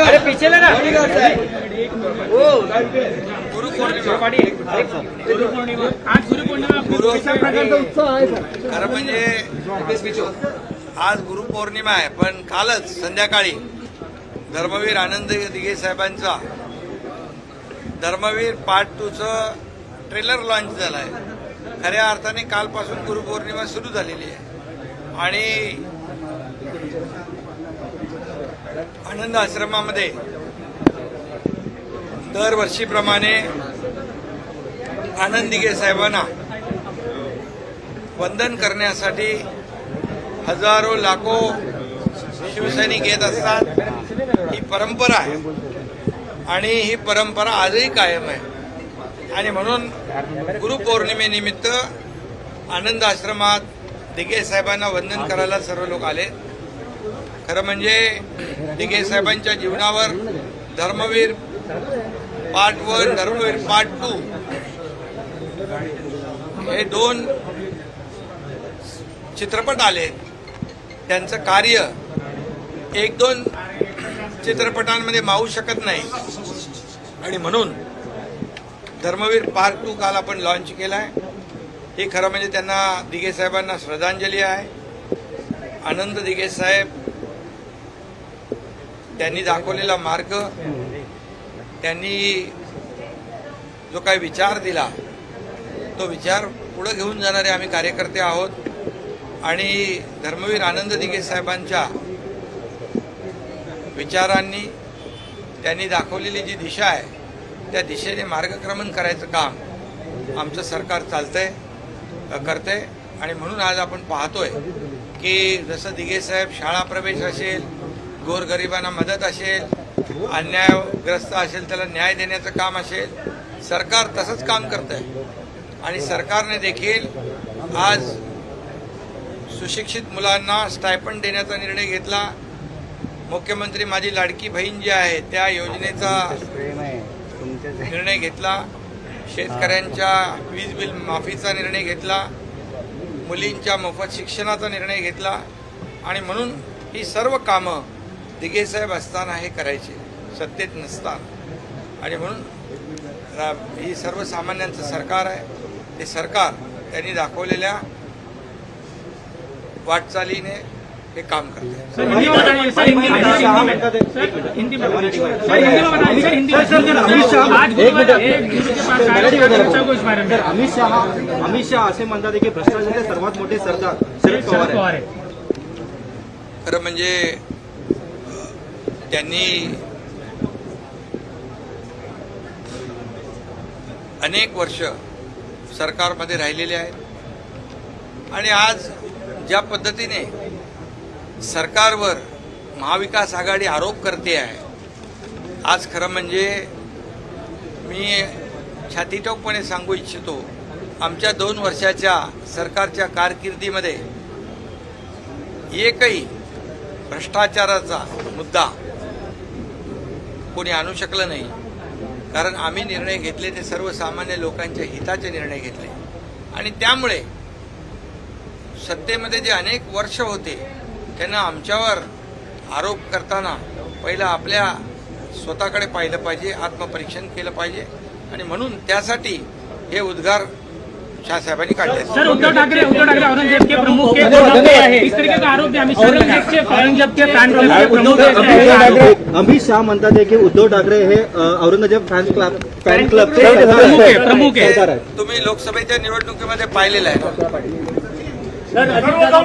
अरे पीछे आज गुरु पौर्णिमा म्हणजे आज आहे पण कालच संध्याकाळी धर्मवीर आनंद दिघे साहेबांचा धर्मवीर पार्ट टूचं ट्रेलर लॉन्च झालाय. खऱ्या अर्थाने कालपासून गुरुपौर्णिमा सुरू झालेली आहे. आणि आनंद आश्रमामध्ये दरवर्षीप्रमाणे आनंद साहेबांना वंदन करण्यासाठी हजारो लाखो शिवसैनिक येत असतात. ही परंपरा आहे. आणि ही परंपरा आजही कायम आहे. आणि म्हणून गुरुपौर्णिमेनिमित्त आनंद आश्रमात दिघे साहेबांना वंदन करायला सर्व लोक आले. खरं म्हणजे दिघे साहेबांच्या जीवनावर Dharmaveer part one Dharmaveer part two हे दोन चित्रपट आले. त्यांचं कार्य एक दोन चित्रपटांमध्ये मावू शकत नाही. आणि म्हणून धर्मवीर पार्ट टू काल आपण लॉन्च केला आहे हे खरं म्हणजे त्यांना दिघे साहेबांना श्रद्धांजली आहे. आनंद दिघे साहेब त्यांनी दाखवलेला मार्ग त्यांनी जो काही विचार दिला तो विचार पुढे घेऊन जाणारे आम्ही कार्यकर्ते आहोत. आणि धर्मवीर आनंद दिघे साहेबांच्या विचारांनी त्यांनी दाखवलेली जी दिशा आहे त्या दिशेने मार्गक्रमण करायचं काम आमचं सरकार चालतंय. अ, करतंय. आणि म्हणून आज आपण पाहतोय की जसं दिघे साहेब शाळा प्रवेश असेल गोरगरिबांना मदत असेल अन्यायग्रस्त असेल त्याला न्याय देण्याचं काम असेल सरकार तसंच काम करतंय. आणि सरकारने देखील आज सुशिक्षित मुलांना स्टायपंड देण्याचा निर्णय घेतला. मुख्यमंत्री माझी लाडकी बहीण जी आहे त्या योजनेचा निर्णय घेतला. शेतकऱ्यांच्या वीज बिल माफीचा निर्णय घेतला मुलींच्या मोफत शिक्षणाचा निर्णय घेतला आणि म्हणून ही सर्व कामं दिघेसाहेब असताना हे करायचे सत्तेत नसताना. आणि म्हणून रा- ही सर्वसामान्यांचं सरकार आहे. ते सरकार त्यांनी दाखवलेल्या वाटचालीने हे काम करते अमित शाह आज गुरुवार है गुरु के पास आए क्या चर्चा को इस बारे में। तर अमित शहा अमित शहा असे म्हणतात की भ्रष्टाचाराचे सर्वात मोठे सरदार शरद पवार है खरं म्हणजे त्यांनी अनेक वर्ष सरकारमध्ये राहिलेले आहेत. आणि आज ज्या पद्धतीने सरकारवर महाविकास आघाडी आरोप करते आहे. आज खरं म्हणजे मी छातीटोकपणे सांगू इच्छितो आमच्या दोन वर्षाच्या सरकारच्या कारकिर्दीमध्ये एकही भ्रष्टाचाराचा मुद्दा कोणी आणू शकलं नाही. कारण आम्ही निर्णय घेतले ते सर्वसामान्य लोकांच्या हिताचे निर्णय घेतले. आणि त्यामुळे सत्तेमध्ये जे अनेक वर्ष होते त्यांना आमच्यावर आरोप करताना पहिलं आपल्या स्वतःकडे पाहिलं पाहिजे आत्मपरीक्षण केलं पाहिजे. आणि म्हणून त्यासाठी हे उद्गार शाहसाहेबांनी काढले आहेत. सर उद्धव ठाकरे उद्धव ठाकरे औरंगजेब के प्रमुख के है इस तरीके आरोप भी। औरंगजेब के फैन क्लब के प्रमुख है अमित शहा म्हणतात की उद्धव ठाकरे हे औरंगजेब फॅन क्लब फॅन क्लबचे प्रमुख आहे, तुम्ही लोकसभेच्या निवडणुकीमध्ये पाहिलेलं आहे. सर अजितदादा